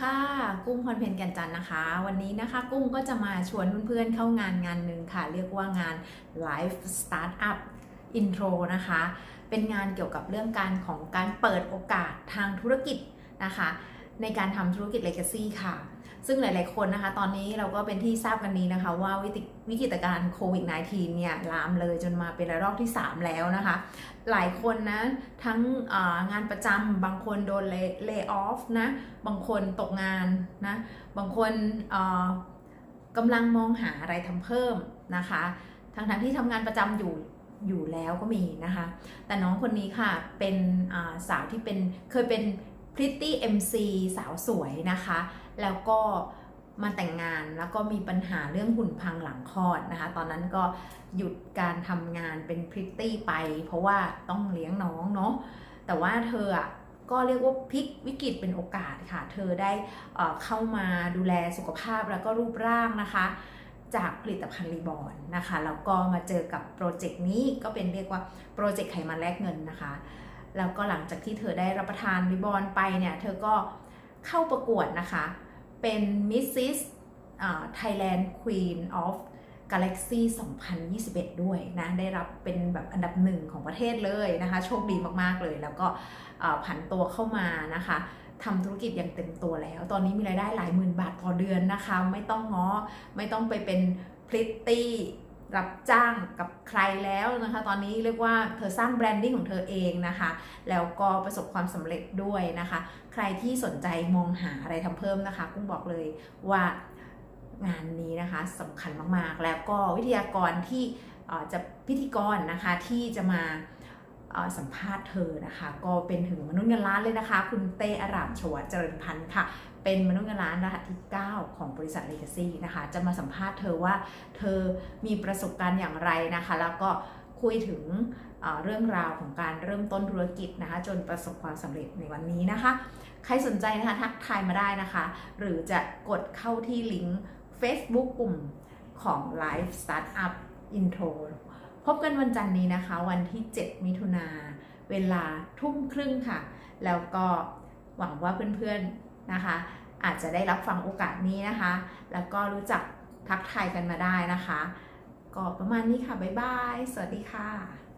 ค่ะ กุ้งพรเพนแก่นจันนะคะ วันนี้นะคะ กุ้งก็จะมาชวนเพื่อนๆเข้างานงานหนึ่งค่ะ เรียกว่างาน Life Startup Intro นะคะ เป็นงานเกี่ยวกับเรื่องการของการเปิดโอกาสทางธุรกิจนะคะ ในการทำธุรกิจ Legacy ค่ะ ซึ่งหลาย ๆ คนนะคะ ตอนนี้เราก็เป็นที่ทราบกันดีนะคะ ว่าวิติวิกฤตการโควิด -19 เนี่ยลามเลยจนมาเป็นระลอกที่ 3 แล้วนะคะ หลายคนนะทั้งงานประจำบางคนโดนเลย์ออฟนะ บางคนตกงานนะ บางคนกำลังมองหาอะไรทำเพิ่มนะคะ ทั้งๆที่ทำงานประจำอยู่อยู่แล้วก็มีนะคะ แต่น้องคนนี้ค่ะเป็นาสาวที่เป็นเคยเป็น พริตตี้ MC สาวสวยนะคะ แล้วก็มาแต่งงานแล้วก็มีปัญหาเรื่องหุ่นพังหลังคลอดนะคะ ตอนนั้นก็หยุดการทำงานเป็นพริตตี้ไป เพราะว่าต้องเลี้ยงน้องเนาะแต่ว่าเธออะก็เรียกว่าพลิกวิกฤตเป็นโอกาสค่ะ เธอได้เอ่อเข้ามาดูแลสุขภาพแล้วก็รูปร่างนะคะ จากผลิตภัณฑ์รีบอนนะคะแล้วก็มาเจอกับโปรเจกต์นี้ก็เป็นเรียกว่าโปรเจกต์ไขมันแลกเงินนะคะ แล้วก็หลังจากที่เธอได้รับประทานรีบอนไปเนี่ย เธอก็เข้าประกวดนะคะ เป็น Mrs. อ่า Thailand Queen of Galaxy 2021 ด้วยนะ ได้รับเป็นแบบอันดับหนึ่งของประเทศเลยนะคะ โชคดีมากๆเลย แล้วก็ผันตัวเข้ามานะคะทำธุรกิจอย่างเต็มตัวแล้ว ตอนนี้มีรายได้หลายหมื่นบาทต่อเดือนนะคะ ไม่ต้องง้อ ไม่ต้องไปเป็นพริตตี้ รับจ้างกับใครแล้วนะคะ ตอนนี้เรียกว่าเธอสร้างแบรนดิ้งของเธอเองนะคะ แล้วก็ประสบความสำเร็จด้วยนะคะ ใครที่สนใจมองหาอะไรทำเพิ่มนะคะ กุ้งบอกเลยว่างานนี้นะคะสำคัญมากๆ แล้วก็วิทยากรที่จะพิธีกรนะคะที่จะมา สัมภาษณ์เธอนะคะ ก็เป็นถึงมนุษย์เงินล้านเลยนะคะ คุณเต้อารามชวเจริญพันธ์ค่ะ เป็นมนุษย์เงินล้านรหัสที่ 9 ของบริษัท Legacy นะคะ จะมาสัมภาษณ์เธอว่าเธอมีประสบการณ์อย่างไรนะคะ แล้วก็คุยถึงเอ่อเรื่องราวของการเริ่มต้นธุรกิจนะคะ จนประสบความสำเร็จในวันนี้นะคะ ใครสนใจนะคะทักทายมาได้นะคะ หรือจะกดเข้าที่ลิงก์ Facebook กลุ่มของ Life Startup Intro พบกันวันจันทร์นี้นะคะ วันที่ 7 มิถุนาเวลาทุ่มครึ่งค่ะ แล้วก็หวังว่าเพื่อนๆนะคะ อาจจะได้รับฟังโอกาสนี้นะคะ แล้วก็รู้จักทักทายกันมาได้นะคะ ก็ประมาณนี้ค่ะ บ๊ายบาย สวัสดีค่ะ